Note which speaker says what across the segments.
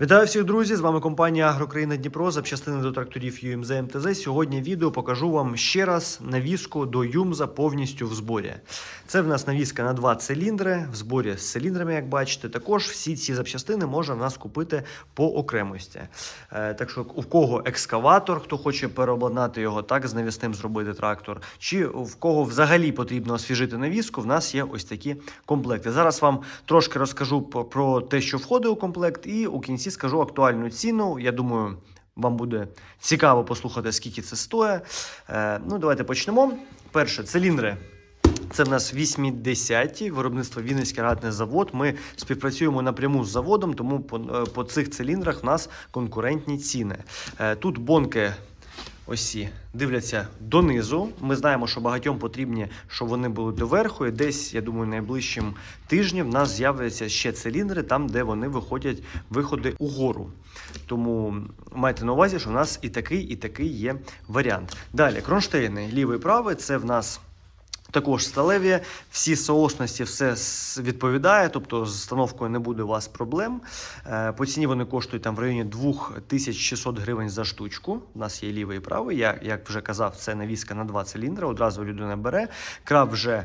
Speaker 1: Вітаю всіх, друзі! З вами компанія Агрокраїна Дніпро, запчастини до тракторів UMZ МТЗ. Сьогодні відео покажу вам ще раз навіску до Юмза повністю в зборі. Це в нас навіска на два циліндри, в зборі з циліндрами, як бачите. Також всі ці запчастини можна в нас купити по окремості. Е, так що у кого екскаватор, хто хоче переобладнати його, так з навісним зробити трактор, чи в кого взагалі потрібно освіжити навіску, в нас є ось такі комплекти. Зараз вам трошки розкажу про те, що входить у комплект, і у кінці скажу актуальну ціну. Я думаю. Вам буде цікаво послухати, скільки це стоїть. Е, ну, давайте почнемо. Перше, циліндри. Це в нас 80-ті, виробництво Вінницький радний завод. Ми співпрацюємо напряму з заводом, тому по, е, по цих циліндрах в нас конкурентні ціни. Е, Тут бонки ось ці дивляться донизу. Ми знаємо, що багатьом потрібні, щоб вони були доверху. І десь, я думаю, найближчим тижнем в нас з'являться ще циліндри, там, де вони виходять виходи угору. Тому майте на увазі, що в нас і такий, і такий є варіант. Далі, кронштейни, лівий правий, це в нас. Також сталеві, всі соосності все відповідає, тобто з встановкою не буде у вас проблем. Е, По ціні вони коштують там в районі 2600 гривень за штучку. У нас є лівий і правий. Я як вже казав, це навіска на два циліндри. Одразу людина бере. Краб вже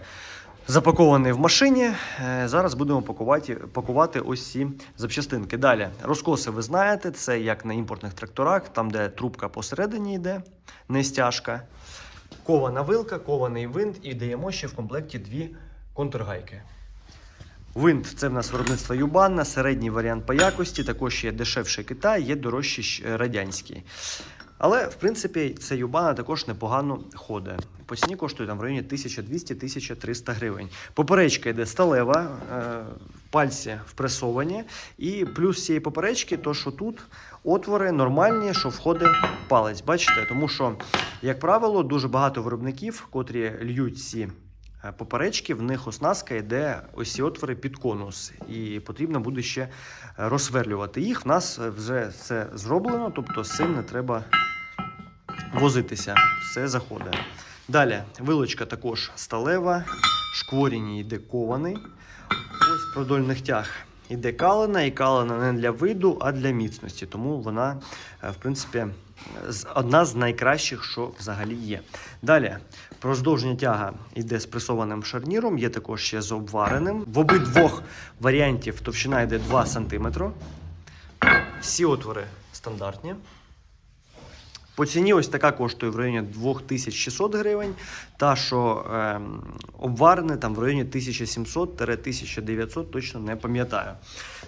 Speaker 1: запакований в машині. Е, Зараз будемо пакувати, пакувати ось ці запчастинки. Далі розкоси, ви знаєте, це як на імпортних тракторах, там де трубка посередині йде, не стяжка. Кована вилка, кований винт і даємо ще в комплекті дві контргайки. Винт це в нас виробництво Юбанна, середній варіант по якості, також є дешевший Китай, є дорожчий щ- радянський. Але, в принципі, це Юбана також непогано ходить. По ціні коштує там в районі 1200-1300 гривень. Поперечка йде сталева, е, пальці впресовані. І плюс цієї поперечки, то що тут отвори нормальні, що входить палець. Бачите? Тому що, як правило, дуже багато виробників, котрі льють ці е, поперечки, в них оснастка йде ось ці отвори під конус, і потрібно буде ще розсверлювати їх. В нас вже це зроблено, тобто з цим не треба возитися, все заходить. Далі вилочка також сталева, шкворінь йде кований. Продольних тяг іде калина, і калина не для виду, а для міцності. Тому вона, е, в принципі, одна з найкращих, що взагалі є. Далі, продовження тяга йде з пресованим шарніром, є також ще з обвареним. В обидвох варіантів товщина йде 2 см. Всі отвори стандартні. По ціні ось така коштує в районі 2600 гривень. Та, що ем, обварене там в районі 1700-1900, точно не пам'ятаю.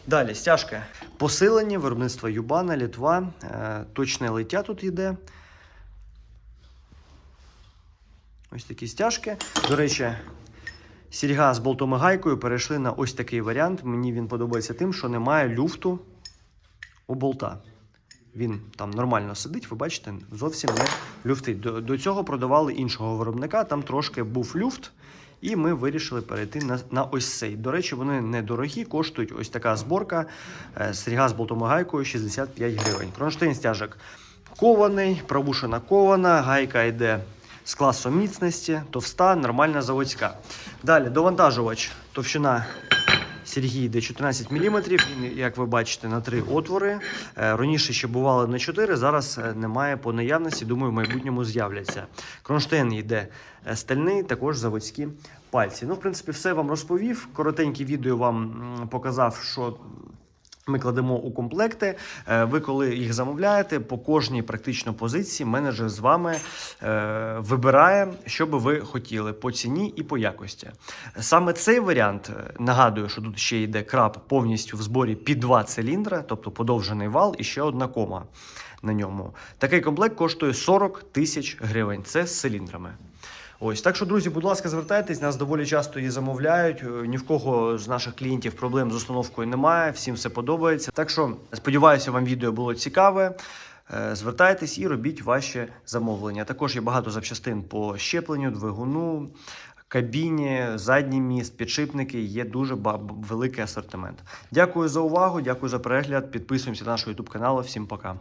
Speaker 1: Далі стяжка. Посилені виробництво Юбана, Літва. Е, точне лиття тут йде. Ось такі стяжки. До речі, сільга з болтом і гайкою перейшли на ось такий варіант. Мені він подобається тим, що немає люфту у болта. Він там нормально сидить, ви бачите, зовсім не люфтить. До, до цього продавали іншого виробника, там трошки був люфт, і ми вирішили перейти на, на ось цей. До речі, вони недорогі, коштують ось така зборка е, сріга з болтом і гайкою 65 гривень. Кронштейн стяжок кований, пробушена кована, гайка йде з класом міцності, товста, нормальна заводська. Далі довантажувач, товщина Сергій йде 14 мм, він, як ви бачите, на три отвори. Е, Раніше ще бували на 4, зараз е, немає по наявності. Думаю, в майбутньому з'являться. Кронштейн йде е, стальний, також заводські пальці. Ну, в принципі, все вам розповів. Коротеньке відео вам показав, що. Ми кладемо у комплекти. Е, Ви, коли їх замовляєте, по кожній практично позиції менеджер з вами е, вибирає, що би ви хотіли по ціні і по якості. Саме цей варіант е, нагадую, що тут ще йде краб повністю в зборі під два циліндра, тобто подовжений вал і ще одна кома на ньому. Такий комплект коштує 40 тисяч гривень. Це з циліндрами. Ось так що, друзі, будь ласка, звертайтесь. Нас доволі часто її замовляють. Е, Ні в кого з наших клієнтів проблем з установкою немає. Всім все подобається. Так що сподіваюся, вам відео було цікаве. Е, Звертайтесь і робіть ваші замовлення. Також є багато запчастин по щепленню, двигуну, кабіні, задній міст, підшипники. Є дуже великий асортимент. Дякую за увагу, дякую за перегляд. Підписуємося на наш YouTube канал. Всім пока.